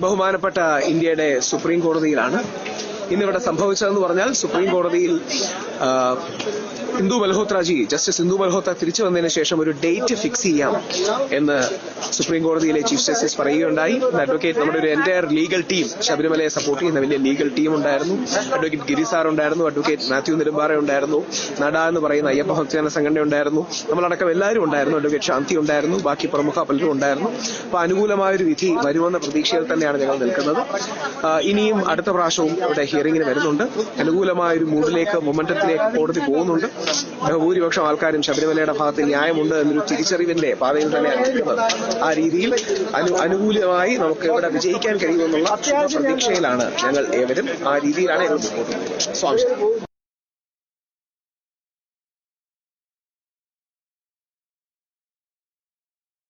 ബഹുമാനപ്പെട്ട ഇന്ത്യയുടെ സുപ്രീം കോടതിയിലാണ്. ഇന്നിവിടെ സംഭവിച്ചതെന്ന് പറഞ്ഞാൽ സുപ്രീം കോടതിയിൽ ഇന്ദു മൽഹോത്രജി ജസ്റ്റിസ് ഇന്ദു മൽഹോത്ര തിരിച്ചു വന്നതിന് ശേഷം ഒരു ഡേറ്റ് ഫിക്സ് ചെയ്യാം എന്ന് സുപ്രീം കോടതിയിലെ ചീഫ് ജസ്റ്റിസ് പറയുകയുണ്ടായി. അഡ്വക്കേറ്റ് നമ്മുടെ ഒരു എന്റയർ ലീഗൽ ടീം ശബരിമലയെ സപ്പോർട്ട് ചെയ്യുന്ന വലിയ ലീഗൽ ടീം ഉണ്ടായിരുന്നു. അഡ്വക്കേറ്റ് ഗിരി സാർ ഉണ്ടായിരുന്നു അഡ്വക്കേറ്റ് മാത്യു നെടുമ്പാറ ഉണ്ടായിരുന്നു നട എന്ന് പറയുന്ന അയ്യപ്പ ഭക്തജന സംഘടന ഉണ്ടായിരുന്നു. നമ്മളടക്കം എല്ലാവരും ഉണ്ടായിരുന്നു അഡ്വക്കേറ്റ് ശാന്തി ഉണ്ടായിരുന്നു ബാക്കി പ്രമുഖ പലരും ഉണ്ടായിരുന്നു. അപ്പൊ അനുകൂലമായ ഒരു വിധി വരുമെന്ന പ്രതീക്ഷയിൽ തന്നെയാണ് ഞങ്ങൾ നിൽക്കുന്നത്. ഇനിയും അടുത്ത പ്രാവശ്യവും ഇവിടെ ഹിയറിംഗിന് വരുന്നുണ്ട്. അനുകൂലമായ ഒരു മൂഡിലേക്ക് മൊമെന്റത്തിലേക്ക് കോടതി പോകുന്നുണ്ട്. ബഹുഭൂരിപക്ഷം ആൾക്കാരും ശബരിമലയുടെ ഭാഗത്ത് ന്യായമുണ്ട് എന്നൊരു തിരിച്ചറിവിന്റെ പാതയിൽ തന്നെയാണ് ആ രീതിയിൽ അനു അനുകൂലമായി നമുക്ക് ഇവിടെ വിജയിക്കാൻ കഴിയുമെന്നുള്ള പ്രതീക്ഷയിലാണ് ഞങ്ങൾ ഏവരും ആ രീതിയിലാണ് ഞങ്ങൾ സ്വാമി.